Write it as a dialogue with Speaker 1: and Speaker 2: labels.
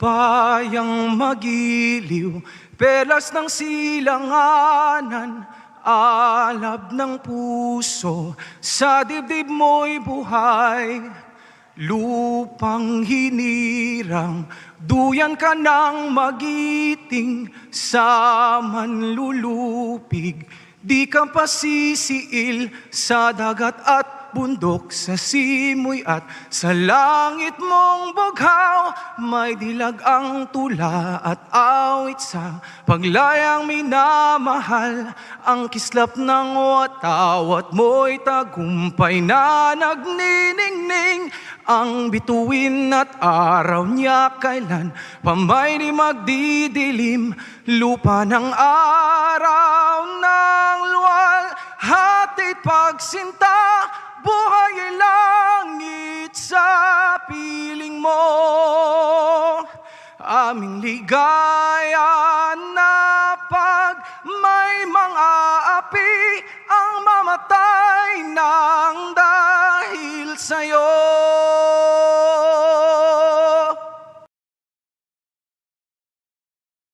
Speaker 1: Bayang magiliw, pelas ng silanganan, alab ng puso, sa dibdib mo'y buhay. Lupang hinirang, duyan ka ng magiting, sa manlulupig, di ka pasisiil sa dagat at bundok, sa simoy at sa langit mong bughaw, may dilag ang tula at awit sa paglayang minamahal, ang kislap ng watawat mo'y tagumpay na nagniningning, ang bituin at araw niya kailan pamay di magdidilim, lupa ng araw ng luwal, hatid pagsinta, buhay ay Aming ligaya na pag may mga api ang mamatay ng dahil sa'yo.